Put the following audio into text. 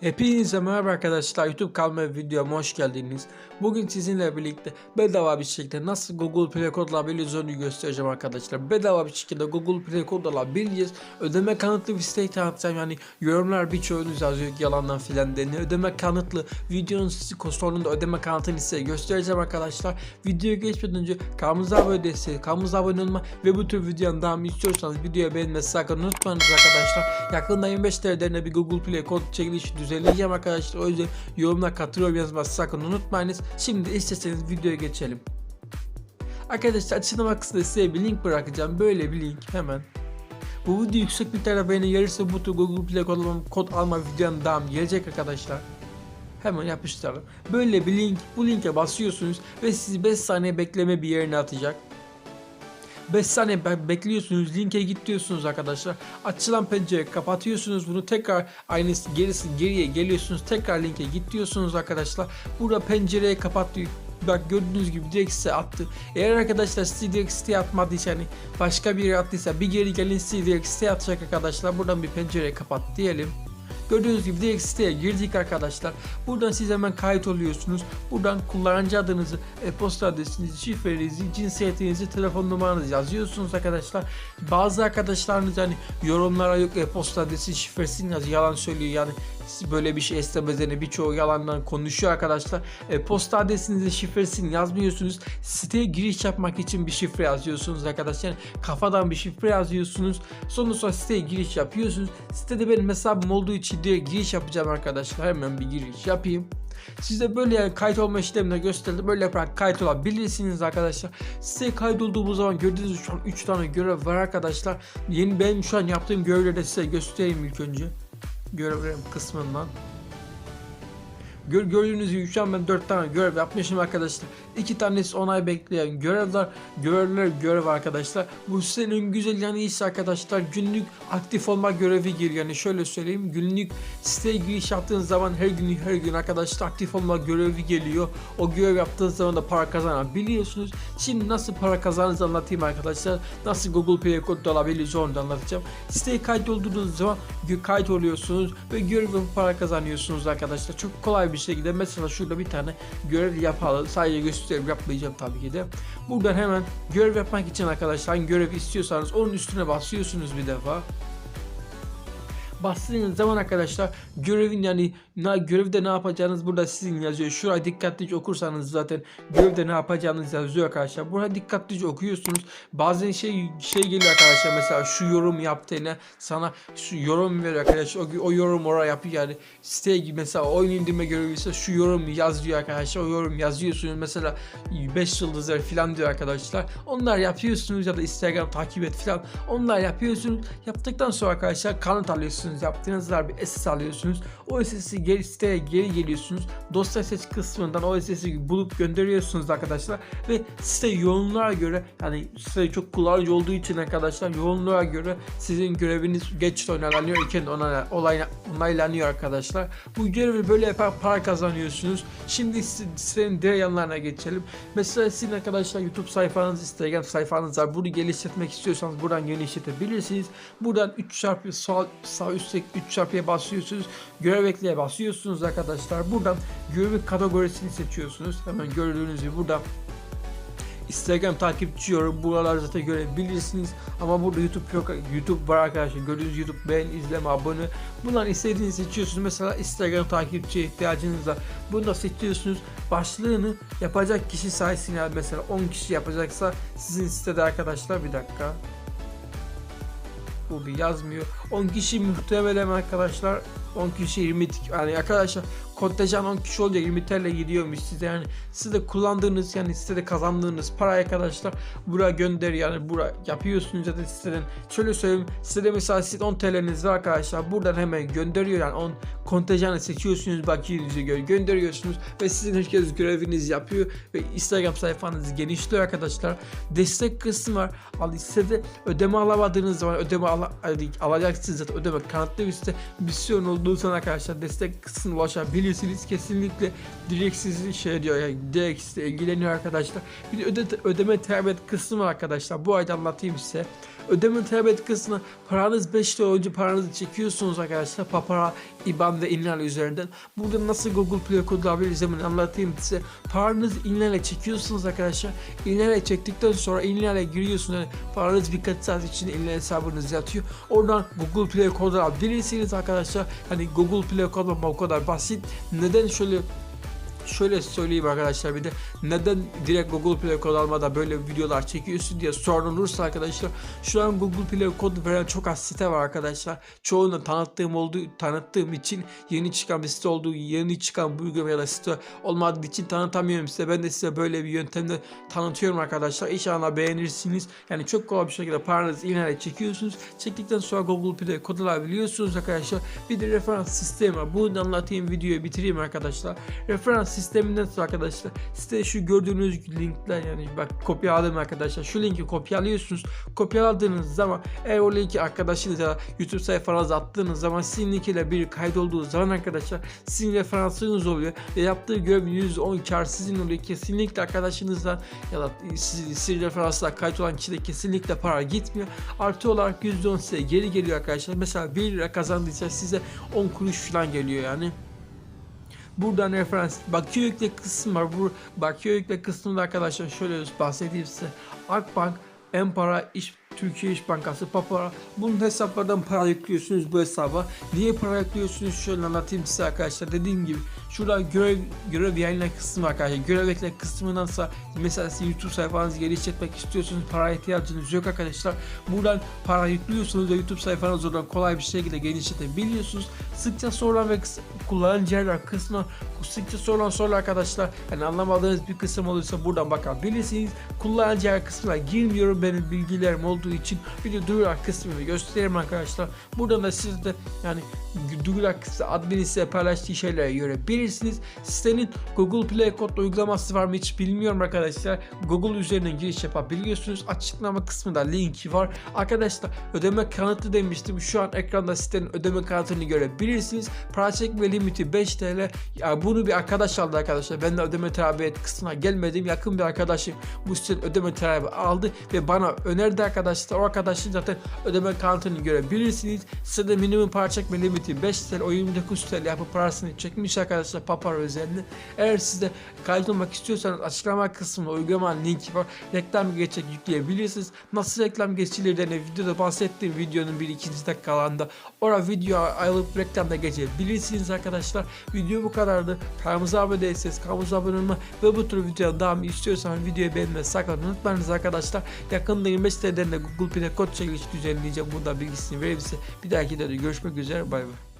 Hepinize merhaba arkadaşlar YouTube kanalıma videoma hoş geldiniz. Bugün sizinle birlikte bedava bir şekilde nasıl Google Play Code alabileceğini göstereceğim arkadaşlar. Bedava bir şekilde Google Play Code alabileceğiz. Ödeme kanıtlı bir site tanıtacağım yani yorumlar birçoğunuz yazıyor yalandan filan deniyor. Ödeme kanıtlı videonun sonunda ödeme kanıtını size göstereceğim arkadaşlar. Videoya geçmeden önce kanalımıza abone değilseniz kanalımıza abone olma ve bu tür videonun devamı istiyorsanız videoya beğenmeyi sakın unutmayınız arkadaşlar. Yakında 25 TL'lerine bir Google Play Code çekilişi düzenleyeceğim arkadaşlar. O yüzden yorumla katılıyorum yazmayı sakın unutmayınız. Şimdi isterseniz videoya geçelim. Arkadaşlar açıklama kısmında size bir link bırakacağım. Böyle bir link hemen. Bu video yüksek miktarda beğeni gelirse bu Google Play kod alma, kod alma videonun devamı gelecek arkadaşlar. Hemen yapıştıralım. Böyle bir link, bu linke basıyorsunuz ve sizi 5 saniye bekleme bir yerine atacak. 5 saniye be- bekliyorsunuz, linke git diyorsunuz arkadaşlar. Açılan pencereyi kapatıyorsunuz. Bunu tekrar aynısı gerisi geriye geliyorsunuz. Tekrar linke git diyorsunuz arkadaşlar. Burada pencereyi kapat diyor. Bak gördüğünüz gibi direkt size attı. Eğer arkadaşlar size direkt siteye atmadıysa hani başka bir yere attıysa bir geri gelin size direkt siteye atacak arkadaşlar. Buradan bir pencereyi kapat diyelim. Gördüğünüz gibi direkt siteye girdik arkadaşlar. Buradan siz hemen kayıt oluyorsunuz. Buradan kullanıcı adınızı, e-posta adresinizi, şifrenizi, cinsiyetinizi, telefon numaranızı yazıyorsunuz arkadaşlar. Bazı arkadaşlarınız yani yorumlara yok e-posta adresi, şifresini yazıyor. Yalan söylüyor yani böyle bir şey istemezlerine birçoğu yalandan konuşuyor arkadaşlar. E, posta adresinizi, şifresini yazmıyorsunuz. Siteye giriş yapmak için bir şifre yazıyorsunuz arkadaşlar. Yani kafadan bir şifre yazıyorsunuz. Sonra sonra siteye giriş yapıyorsunuz. Sitede benim hesabım olduğu için direkt giriş yapacağım arkadaşlar. Hemen bir giriş yapayım. Size böyle yani kayıt olma işlemini gösterdim. Böyle yaparak kayıt olabilirsiniz arkadaşlar. Size kayıt olduğumuz zaman gördüğünüz şu an 3 tane görev var arkadaşlar. Yeni benim şu an yaptığım görevleri de size göstereyim ilk önce. Görevlerim kısmından. Gör, gördüğünüz gibi şu an ben 4 tane görev yapmışım arkadaşlar. 2 tanesi onay bekleyen görevler, görevler görev arkadaşlar. Bu sitenin güzel yanı ise arkadaşlar günlük aktif olma görevi geliyor. Yani şöyle söyleyeyim günlük siteye giriş yaptığınız zaman her gün her gün arkadaşlar aktif olma görevi geliyor. O görev yaptığınız zaman da para kazanabiliyorsunuz. Şimdi nasıl para kazandığınızı anlatayım arkadaşlar. Nasıl Google Play kod alabiliriz onu da anlatacağım. Siteye kayıt olduğunuz zaman kayıt oluyorsunuz ve görev yapıp para kazanıyorsunuz arkadaşlar. Çok kolay bir şekilde mesela şurada bir tane görev yapalım. Sadece gösterip yapmayacağım tabii ki de. Buradan hemen görev yapmak için arkadaşlar hangi görev istiyorsanız onun üstüne basıyorsunuz bir defa bastığınız zaman arkadaşlar görevin yani na, görevde ne yapacağınız burada sizin yazıyor. Şuraya dikkatlice okursanız zaten görevde ne yapacağınız yazıyor arkadaşlar. Buraya dikkatlice okuyorsunuz. Bazen şey şey geliyor arkadaşlar mesela şu yorum yaptığına sana şu yorum veriyor arkadaşlar. O, o yorum oraya yapıyor yani siteye gibi mesela oyun indirme görevi ise şu yorum yaz diyor arkadaşlar. O yorum yazıyorsunuz mesela 5 yıldızlar falan diyor arkadaşlar. Onlar yapıyorsunuz ya da Instagram takip et falan. Onlar yapıyorsunuz. Yaptıktan sonra arkadaşlar kanıt alıyorsunuz. Yaptığınızlar bir SS alıyorsunuz. O SS'i geri siteye geri geliyorsunuz. Dosya seç kısmından o SS'i bulup gönderiyorsunuz arkadaşlar. Ve site yoğunluğa göre yani site çok kullanıcı olduğu için arkadaşlar yoğunluğa göre sizin göreviniz geç onaylanıyor iken ona olay onaylanıyor arkadaşlar. Bu görevi böyle yapar para kazanıyorsunuz. Şimdi si- sitenin diğer yanlarına geçelim. Mesela sizin arkadaşlar YouTube sayfanız, Instagram sayfanız var. Bunu geliştirmek istiyorsanız buradan genişletebilirsiniz. Buradan 3 çarpı sağ, sağ üstteki 3 çarpıya basıyorsunuz. Görev ekleye basıyorsunuz arkadaşlar. Buradan görevin kategorisini seçiyorsunuz. Hemen gördüğünüz gibi burada Instagram takipçi yorum buralar zaten görebilirsiniz. Ama burada YouTube yok. YouTube var arkadaşlar. Gördüğünüz YouTube beğen, izleme, abone. Bundan istediğinizi seçiyorsunuz. Mesela Instagram takipçiye ihtiyacınız var. Bunu da seçiyorsunuz. Başlığını yapacak kişi sayısını mesela 10 kişi yapacaksa sizin sitede arkadaşlar bir dakika. Bu bir yazmıyor. 10 kişi muhtemelen arkadaşlar 10 kişi 20 yani arkadaşlar kontenjan 10 kişi olunca 20 TL gidiyormuş size. Yani size kullandığınız yani sitede kazandığınız para arkadaşlar buraya gönder yani buraya yapıyorsunuz ya da siteden. Şöyle söyleyeyim sitede mesela siz 10 TL'niz var arkadaşlar buradan hemen gönderiyor. Yani 10 kontenjanı seçiyorsunuz bakiyenizi gö gönderiyorsunuz ve sizin herkes görevinizi yapıyor ve Instagram sayfanızı genişliyor arkadaşlar. Destek kısmı var. Al sitede ödeme alamadığınız zaman ödeme ala, alacaksınız. Zaten ödeme kanıtlı site. Misyon olduğu zaman arkadaşlar destek kısmına ulaşabilirsiniz kesinlikle. Direkt sizi şey diyor yani direkt size ilgileniyor arkadaşlar. Bir de öde, ödeme terbiye kısmı var arkadaşlar. Bu ayda anlatayım size Ödeme talep kısmına paranız 5 lira önce paranızı çekiyorsunuz arkadaşlar. Papara, IBAN ve İnlal üzerinden. Burada nasıl Google Play kodu alabiliriz hemen anlatayım size. Paranızı İnlal'e çekiyorsunuz arkadaşlar. İnlal'e çektikten sonra İnlal'e giriyorsunuz. Yani paranız birkaç saat içinde İnlal hesabınız yatıyor. Oradan Google Play kodu alabilirsiniz arkadaşlar. Hani Google Play kodu o kadar basit. Neden şöyle şöyle söyleyeyim arkadaşlar bir de neden direkt Google Play kod almadan böyle videolar çekiyorsun diye sorun olursa arkadaşlar şu an Google Play kodu veren çok az site var arkadaşlar. Çoğunu tanıttığım olduğu tanıttığım için yeni çıkan bir site olduğu yeni çıkan bu uygulama ya da site olmadığı için tanıtamıyorum size. Ben de size böyle bir yöntemle tanıtıyorum arkadaşlar. İnşallah beğenirsiniz. Yani çok kolay bir şekilde paranızı ilerle çekiyorsunuz. Çektikten sonra Google Play kod alabiliyorsunuz arkadaşlar. Bir de referans sistemi. Bunu anlatayım videoyu bitireyim arkadaşlar. Referans sisteminden sonra arkadaşlar site şu gördüğünüz linkler yani bak kopyaladım arkadaşlar. Şu linki kopyalıyorsunuz. Kopyaladığınız zaman eğer o linki arkadaşınıza YouTube sayfanıza attığınız zaman sizin link ile bir kaydolduğu zaman arkadaşlar sizin referansınız oluyor ve yaptığı görevin %10 kar sizin oluyor. Kesinlikle arkadaşınızdan ya da siz, siz referansla kayıt olan kişide kesinlikle para gitmiyor. Artı olarak %10 size geri geliyor arkadaşlar. Mesela 1 lira kazandıysa size 10 kuruş falan geliyor yani. Buradan referans bakiye yükle kısmı var. Bu bakiye yükle kısmında arkadaşlar şöyle bahsedeyim size. Akbank, Empara, İş Türkiye İş Bankası, Papara. Bunun hesaplardan para yüklüyorsunuz bu hesaba. Niye para yüklüyorsunuz? Şöyle anlatayım size arkadaşlar. Dediğim gibi şurada görev, görev yayınla kısmı arkadaşlar. Görev ekle kısmındansa mesela siz YouTube sayfanızı geliştirmek istiyorsunuz. Para ihtiyacınız yok arkadaşlar. Buradan para yüklüyorsunuz ve YouTube sayfanızı oradan kolay bir şekilde genişletebiliyorsunuz. Sıkça sorulan ve kullanıcı yerler kısmına sıkça sorulan sorular arkadaşlar. Hani anlamadığınız bir kısım olursa buradan bakabilirsiniz. Kullanıcı yer kısmına girmiyorum benim bilgilerim olduğu için video duyurak kısmını göstereyim arkadaşlar. Buradan da siz de yani duyurak kısmı admin size paylaştığı şeylere görebilirsiniz. Sitenin Google Play Code uygulaması var mı hiç bilmiyorum arkadaşlar. Google üzerinden giriş yapabiliyorsunuz. Açıklama kısmında linki var. Arkadaşlar ödeme kanıtı demiştim. Şu an ekranda sitenin ödeme kanıtını görebilirsiniz. Para çekme limiti 5 TL. Ya bunu bir arkadaş aldı arkadaşlar. Ben de ödeme terabiyet kısmına gelmedim. Yakın bir arkadaşım bu sitenin ödeme terabi aldı ve bana önerdi arkadaşlar. O arkadaşın zaten ödeme kanıtını görebilirsiniz. Sitede minimum para çekme limiti 5 TL. O 29 TL yapıp parasını çekmiş arkadaşlar Papara üzerinde. Eğer siz de kaydolmak istiyorsanız açıklama kısmında uygulama linki var. Reklam geçecek yükleyebilirsiniz. Nasıl reklam geçilirdiğini videoda bahsettiğim videonun bir ikinci dakikalarında orada video alıp reklamda geçebilirsiniz arkadaşlar. Video bu kadardı. Kanalımıza abone değilseniz kanalımıza abone olmayı ve bu tür videoların devamı istiyorsanız videoyu beğenmeyi sakın unutmayınız arkadaşlar. Yakında 25 TL'den de Google Play kod çekilişi düzenleyeceğim. Burada bilgisini verirse bir dahaki de görüşmek üzere. Bay bay.